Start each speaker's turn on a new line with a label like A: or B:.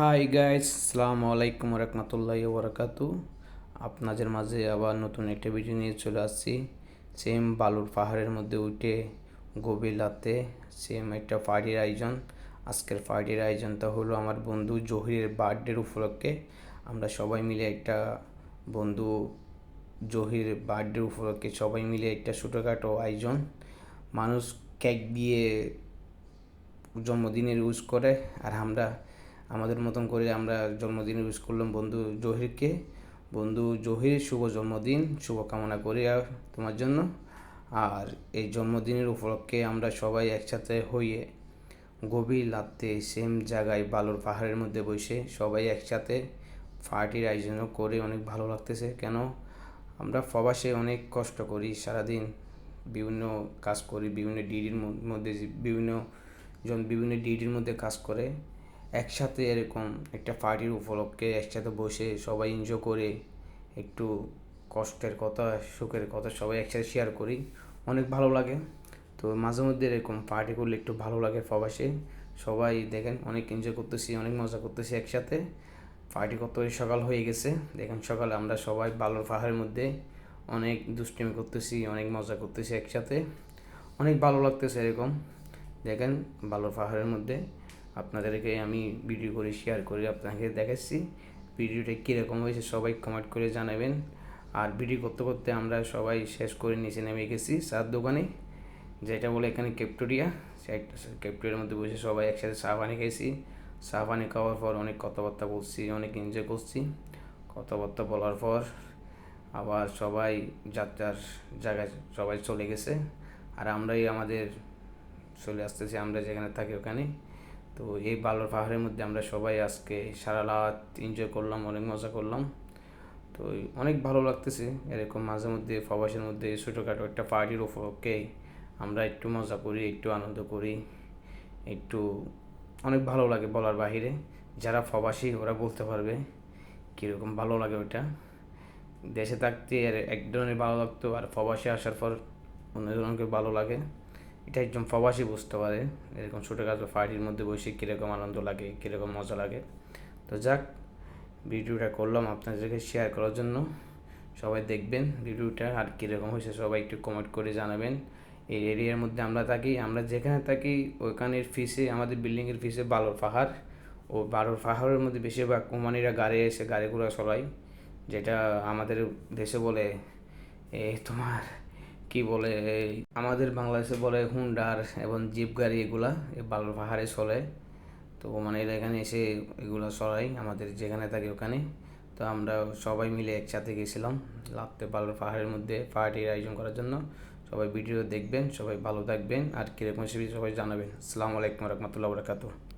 A: Hi guys আসসালামু আলাইকুম রহমতুল্লাহ বরকাতু আপনাদের মাঝে আবার নতুন একটা ভিডিও নিয়ে চলে আসছি। সেম বালুর পাহাড়ের মধ্যে উঠে গভীর রাতে সেম একটা পার্টির আয়োজন। আজকের পার্টির আয়োজনটা হলো আমার বন্ধু জহিরের বার্থডের উপলক্ষে। আমরা সবাই মিলে একটা বন্ধু জহির বার্থডে উপলক্ষে সবাই মিলে একটা ছোটোখাটো আয়োজন। মানুষ কেক দিয়ে জন্মদিনের ইউজ করে। আর আমরা আমাদের মতন করে আমরা জন্মদিন ইউজ করলাম বন্ধু জহিরকে। বন্ধু জহির, শুভ জন্মদিন, শুভকামনা করি আর তোমার জন্য। আর এই জন্মদিনের উপলক্ষে আমরা সবাই একসাথে হয়ে গভীর রাতে সেম জায়গায় বালুর পাহাড়ের মধ্যে বসে সবাই একসাথে পার্টির আয়োজন করে অনেক ভালো লাগতেছে। কেন? আমরা প্রবাসে অনেক কষ্ট করি সারাদিন। বিভিন্ন কাজ করি, বিভিন্ন ডিডির মধ্যে, বিভিন্ন জন বিভিন্ন ডিডির মধ্যে কাজ করে। একসাথে এরকম একটা পার্টির উপলক্ষে একসাথে বসে সবাই এনজয় করে, একটু কষ্টের কথা, সুখের কথা সবাই একসাথে শেয়ার করি। অনেক ভালো লাগে। তো মাঝে মধ্যে এরকম পার্টি করলে একটু ভালো লাগে প্রবাসে। সবাই দেখেন, অনেক এনজয় করতেছি, অনেক মজা করতেছি একসাথে। পার্টি কত সকাল হয়ে গেছে। দেখেন সকালে আমরা সবাই বালুর পাহাড়ের মধ্যে অনেক দুষ্টিমি করতেছি, অনেক মজা করতেছি একসাথে। অনেক ভালো লাগতেছে এরকম। দেখেন বালুর পাহাড়ের মধ্যে। আপনাদেরকে আমি ভিডিও করে শেয়ার করে আপনাকে দেখাচ্ছি। ভিডিওটা কীরকম হয়েছে সবাই কমেন্ট করে জানাবেন। আর ভিডিও করতে করতে আমরা সবাই শেষ করে নিচে নেমে গেছি চার দোকানে। যেটা বলে এখানে ক্যাপ্টোরিয়া ক্যাপ্টোরিয়ার মধ্যে বসে সবাই একসাথে চা পানি খেয়েছি চা পানি খাওয়ার পর অনেক কথাবার্তা বলছি, অনেক এনজয় করছি। কথাবার্তা বলার পর আবার সবাই যাত্রার জায়গায় সবাই চলে গেছে। আর আমরাই আমাদের চলে আসতেছি, আমরা যেখানে থাকি ওখানে। তো এই বালুর পাহাড়ের মধ্যে আমরা সবাই আজকে সারা রাত এনজয় করলাম, অনেক মজা করলাম। তো অনেক ভালো লাগতেছে, এরকম মাঝে মধ্যে প্রবাসের মধ্যে ছোটোখাটো একটা পার্টির ওপরকে আমরা একটু মজা করি, একটু আনন্দ করি, একটু অনেক ভালো লাগে বলার বাহিরে। যারা প্রবাসী, ওরা বলতে পারবে কীরকম ভালো লাগে ওইটা। দেশে থাকতে আর এক ধরনের ভালো লাগতো, আর প্রবাসে আসার পর অন্য ধরনের ভালো লাগে। এটা একজন প্রবাসী বুঝতে পারে, এরকম ছোটো ছোটোখাটো পার্টির মধ্যে বসে কীরকম আনন্দ লাগে, কীরকম মজা লাগে। তো যাক, ভিডিওটা করলাম আপনাদেরকে শেয়ার করার জন্য। সবাই দেখবেন ভিডিওটা আর কীরকম হয়েছে, সবাই একটু কমেন্ট করে জানাবেন। এই এরিয়ার মধ্যে আমরা থাকি, আমরা যেখানে থাকি, ওইখানের ফিসে আমাদের বিল্ডিংয়ের ফিসে বালুর পাহাড়। ও বালুর পাহাড়ের মধ্যে বেশিরভাগ কোম্পানিরা গাড়ি এসে গাড়িগুলো চলাই যেটা আমাদের দেশে বলে, এ তোমার কি বলে আমাদের বাংলাদেশে বলে হুন্ডার এবং জিপ গাড়ি এগুলা বালুর পাহাড়ে চলে। তো মানে এরা এখানে এসে এগুলো চড়াই, আমাদের যেখানে থাকে ওখানে। তো আমরা সবাই মিলে একসাথে গেছিলাম লাভতে বালুর পাহাড়ের মধ্যে পার্টির আয়োজন করার জন্য। সবাই ভিডিও দেখবেন, সবাই ভালো থাকবেন। আর কীরকম সবাই জানাবেন। আসসালামু আলাইকুম রহমতুল্লাহ বরকাতু